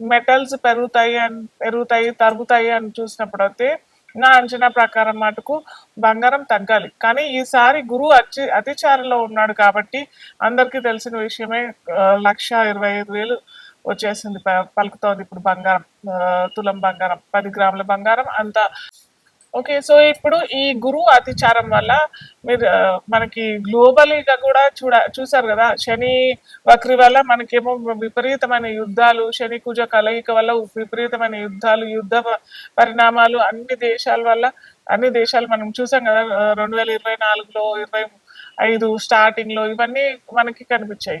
Metals పెరుగుతాయి అని పెరుగుతాయి తరుగుతాయి అని చూసినప్పుడు అయితే నా అంచనా ప్రకారం మటుకు బంగారం తగ్గాలి. కానీ ఈసారి గురువు అతి అతిచారంలో ఉన్నాడు కాబట్టి అందరికీ తెలిసిన విషయమే లక్ష ఇరవై ఐదు వేలు వచ్చేసింది ప- పలుకుతోంది ఇప్పుడు బంగారం ఆ, తులం బంగారం పది గ్రాముల బంగారం అంత ఓకే సో ఇప్పుడు ఈ గురువు అతిచారం వల్ల మీరు మనకి గ్లోబలీగా కూడా చూడ చూసారు కదా శని వక్రి వల్ల మనకేమో విపరీతమైన యుద్ధాలు శని కుజ కలయిక వల్ల విపరీతమైన యుద్ధాలు యుద్ధ పరిణామాలు అన్ని దేశాల వల్ల అన్ని దేశాలు మనం చూసాం కదా రెండు వేల ఇరవై నాలుగులో ఇరవై ఐదు స్టార్టింగ్లో ఇవన్నీ మనకి కనిపించాయి.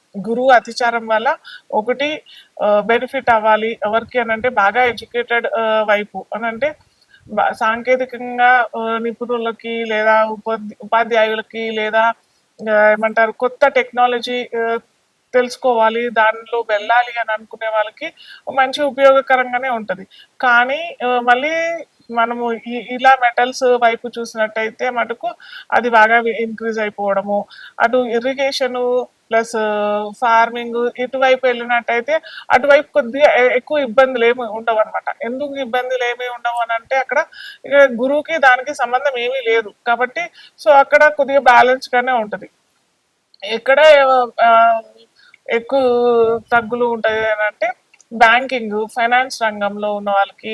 గురువు అతిచారం వల్ల ఒకటి బెనిఫిట్ అవ్వాలి. ఎవరికి అని అంటే బాగా ఎడ్యుకేటెడ్ వైపు అని అంటే సాంకేతికంగా నిపుణులకి లేదా ఉపాధి ఉపాధ్యాయులకి లేదా ఏమంటారు కొత్త టెక్నాలజీ తెలుసుకోవాలి దానిలో వెళ్ళాలి అని అనుకునే వాళ్ళకి మంచి ఉపయోగకరంగానే ఉంటుంది. కానీ మళ్ళీ మనము ఇలా మెటల్స్ వైపు చూసినట్టయితే మటుకు అది బాగా ఇంక్రీజ్ అయిపోవడము అటు ఇరిగేషను ప్లస్ ఫార్మింగ్ ఇటువైపు వెళ్ళినట్టయితే అటువైపు కొద్దిగా ఎక్కువ ఇబ్బందులు ఏమి ఉండవు అనమాట ఎందుకు ఇబ్బందులు ఏమి ఉండవు అని అంటే అక్కడ గురువుకి దానికి సంబంధం ఏమీ లేదు. కాబట్టి సో అక్కడ కొద్దిగా బ్యాలెన్స్ గానే ఉంటది. ఎక్కడ ఎక్కువ తగ్గులు ఉంటాయి అని అంటే బ్యాంకింగ్ ఫైనాన్స్ రంగంలో ఉన్న వాళ్ళకి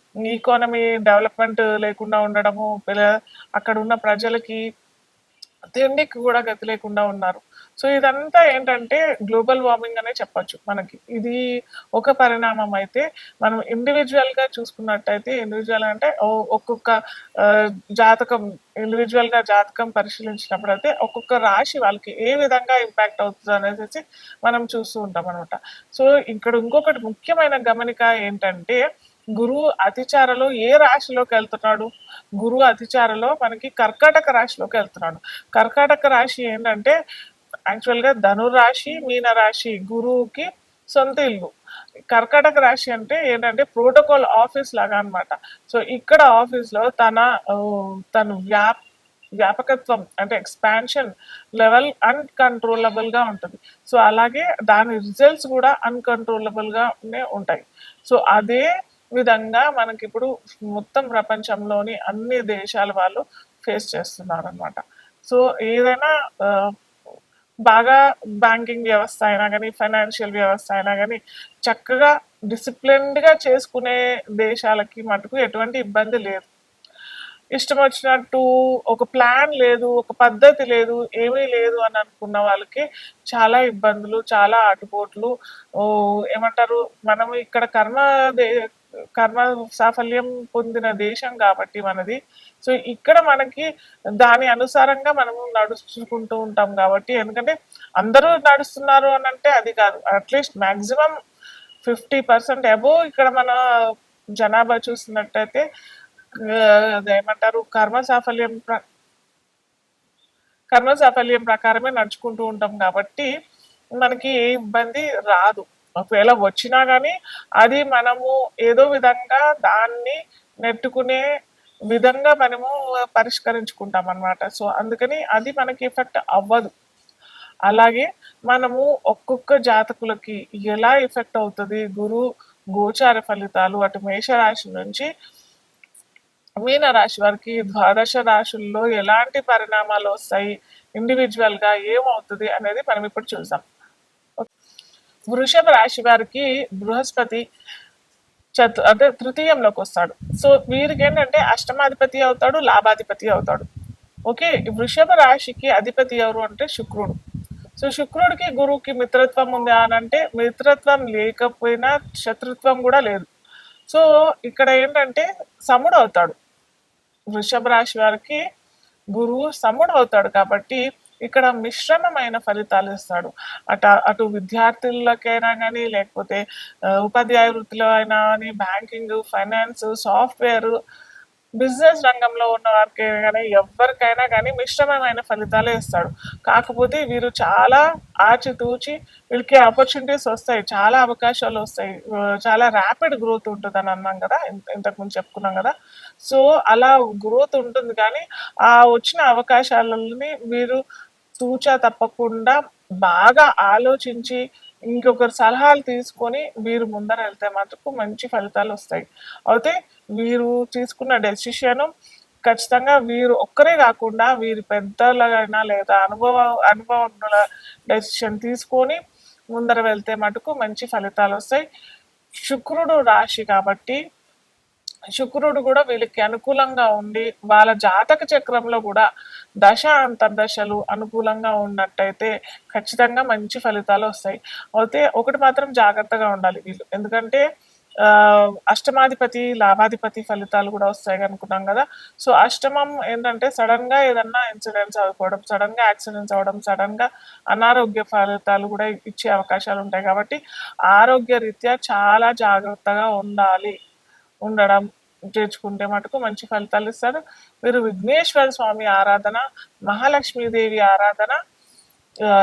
ఈకానమీ డెవలప్మెంట్ లేకుండా ఉండడము అక్కడ ఉన్న ప్రజలకి తిండికి కూడా గతి లేకుండా ఉన్నారు. సో ఇదంతా ఏంటంటే గ్లోబల్ వార్మింగ్ అనే చెప్పొచ్చు మనకి. ఇది ఒక పరిణామం అయితే మనం ఇండివిజువల్గా చూసుకున్నట్టయితే ఇండివిజువల్ అంటే ఓ- ఒక్కొక్క జాతకం ఇండివిజువల్గా జాతకం పరిశీలించినప్పుడు అయితే ఒక్కొక్క రాశి వాళ్ళకి ఏ విధంగా ఇంపాక్ట్ అవుతుంది అనేసి మనం చూస్తూ ఉంటాం అనమాట సో ఇక్కడ ఇంకొకటి ముఖ్యమైన గమనిక ఏంటంటే గురువు అతిచారలో ఏ రాశిలోకి వెళ్తున్నాడు? గురువు అతిచారలో మనకి కర్కాటక రాశిలోకి వెళ్తున్నాడు. కర్కాటక రాశి ఏంటంటే యాక్చువల్గా ధనురాశి మీన రాశి గురువుకి సొంత ఇల్లు. కర్కాటక రాశి అంటే ఏంటంటే ప్రోటోకాల్ ఆఫీస్ లాగా అనమాట సో ఇక్కడ ఆఫీస్లో తన తన తను వ్యాప్ వ్యాపకత్వం అంటే ఎక్స్పాన్షన్ లెవెల్ అన్కంట్రోలబుల్గా ఉంటుంది. సో అలాగే దాని రిజల్ట్స్ కూడా అన్కంట్రోలబుల్గానే ఉంటాయి. సో అదే విధంగా మనకి ఇప్పుడు మొత్తం ప్రపంచంలోని అన్ని దేశాల వాళ్ళు ఫేస్ చేస్తున్నారు అనమాట సో ఏదైనా బాగా బ్యాంకింగ్ వ్యవస్థ అయినా కానీ ఫైనాన్షియల్ వ్యవస్థ అయినా కానీ చక్కగా డిసిప్లిన్డ్గా చేసుకునే దేశాలకి మటుకు ఎటువంటి ఇబ్బంది లేదు. ఇష్టం వచ్చినట్టు ఒక ప్లాన్ లేదు ఒక పద్ధతి లేదు ఏమీ లేదు అని అనుకున్న వాళ్ళకి చాలా ఇబ్బందులు చాలా ఆటుపోట్లు. ఏమంటారు మనం ఇక్కడ కర్మ కర్మ సాఫల్యం పొందిన దేశం కాబట్టి మనది. సో ఇక్కడ మనకి దాని అనుసారంగా మనం నడుచుకుంటూ ఉంటాం కాబట్టి ఎందుకంటే అందరూ నడుస్తున్నారు అని అంటే అది కాదు. At least maximum fifty percent above ఇక్కడ మన జనాభా చూసినట్టయితే ఏమంటారు అదేమంటారు కర్మ సాఫల్యం ప్ర- కర్మ సాఫల్యం ప్రకారమే నడుచుకుంటూ ఉంటాం కాబట్టి మనకి ఏ ఇబ్బంది రాదు. ఒకవేళ వచ్చినా కానీ అది మనము ఏదో విధంగా దాన్ని నెట్టుకునే విధంగా మనము పరిష్కరించుకుంటాం అన్నమాట. సో అందుకని అది మనకి ఎఫెక్ట్ అవ్వదు. అలాగే మనము ఒక్కొక్క జాతకులకి ఎలా ఎఫెక్ట్ అవుతుంది? గురు గోచార ఫలితాలు అటు మేషరాశి నుంచి మీన రాశి వారికి ద్వాదశ రాశుల్లో ఎలాంటి పరిణామాలు వస్తాయి? ఇండివిజువల్గా ఏమవుతుంది అనేది మనం ఇప్పుడు చూద్దాం. వృషభ రాశి వారికి బృహస్పతి చతు అంటే తృతీయంలోకి వస్తాడు. సో వీరికి ఏంటంటే అష్టమాధిపతి అవుతాడు లాభాధిపతి అవుతాడు. ఓకే? వృషభ రాశికి అధిపతి ఎవరు అంటే శుక్రుడు. సో శుక్రుడికి గురువుకి మిత్రత్వం ఉంది అని అంటే మిత్రత్వం లేకపోయినా శత్రుత్వం కూడా లేదు. సో ఇక్కడ ఏంటంటే సముడు అవుతాడు. వృషభ రాశి వారికి గురువు సముడు అవుతాడు కాబట్టి ఇక్కడ మిశ్రమమైన ఫలితాలు ఇస్తాడు. అట అటు విద్యార్థులకైనా కానీ లేకపోతే ఉపాధ్యాయ వృత్తిలో అయినా కానీ బ్యాంకింగ్ ఫైనాన్స్ సాఫ్ట్వేర్ బిజినెస్ రంగంలో ఉన్న వారికి కానీ ఎవరికైనా కానీ మిశ్రమమైన ఫలితాలే ఇస్తాడు. కాకపోతే వీరు చాలా ఆచితూచి వీళ్ళకి ఆపర్చునిటీస్ వస్తాయి. చాలా అవకాశాలు వస్తాయి. చాలా ర్యాపిడ్ గ్రోత్ ఉంటుంది అని అన్నాం కదా ఇంతకుముందు చెప్పుకున్నాం కదా. సో అలా గ్రోత్ ఉంటుంది కానీ ఆ వచ్చిన అవకాశాలని వీరు తూచా తప్పకుండా బాగా ఆలోచించి ఇంకొకరి సలహాలు తీసుకొని వీరు ముందర వెళ్తే మటుకు మంచి ఫలితాలు వస్తాయి. అయితే వీరు తీసుకున్న డెసిషన్ ఖచ్చితంగా వీరు ఒక్కరే కాకుండా వీరి పెద్దలైనా లేదా అనుభవ అనుభవజ్ఞుల డెసిషన్ తీసుకొని ముందర వెళ్తే మటుకు మంచి ఫలితాలు వస్తాయి. శుక్రుడు రాశి కాబట్టి శుక్రుడు కూడా వీళ్ళకి అనుకూలంగా ఉండి వాళ్ళ జాతక చక్రంలో కూడా దశ అంతర్దశలు అనుకూలంగా ఉన్నట్టయితే ఖచ్చితంగా మంచి ఫలితాలు వస్తాయి. అయితే ఒకటి మాత్రం జాగ్రత్తగా ఉండాలి వీళ్ళు. ఎందుకంటే అష్టమాధిపతి లాభాధిపతి ఫలితాలు కూడా వస్తాయి అనుకున్నాం కదా. సో అష్టమం ఏంటంటే సడన్గా ఏదన్నా ఇన్సిడెంట్స్ అవ్వకపోవడం సడన్గా యాక్సిడెంట్స్ అవ్వడం సడన్గా అనారోగ్య ఫలితాలు కూడా ఇచ్చే అవకాశాలు ఉంటాయి కాబట్టి ఆరోగ్య రీత్యా చాలా జాగ్రత్తగా ఉండాలి. ఉండడం చేర్చుకుంటే మటుకు మంచి ఫలితాలు ఇస్తారు. మీరు విఘ్నేశ్వర స్వామి ఆరాధన మహాలక్ష్మీదేవి ఆరాధన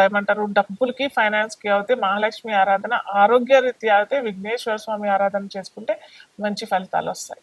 ఏమంటారు డబ్బులకి ఫైనాన్స్కి అయితే మహాలక్ష్మి ఆరాధన ఆరోగ్య రీత్యా అయితే విఘ్నేశ్వర స్వామి ఆరాధన చేసుకుంటే మంచి ఫలితాలు వస్తాయి.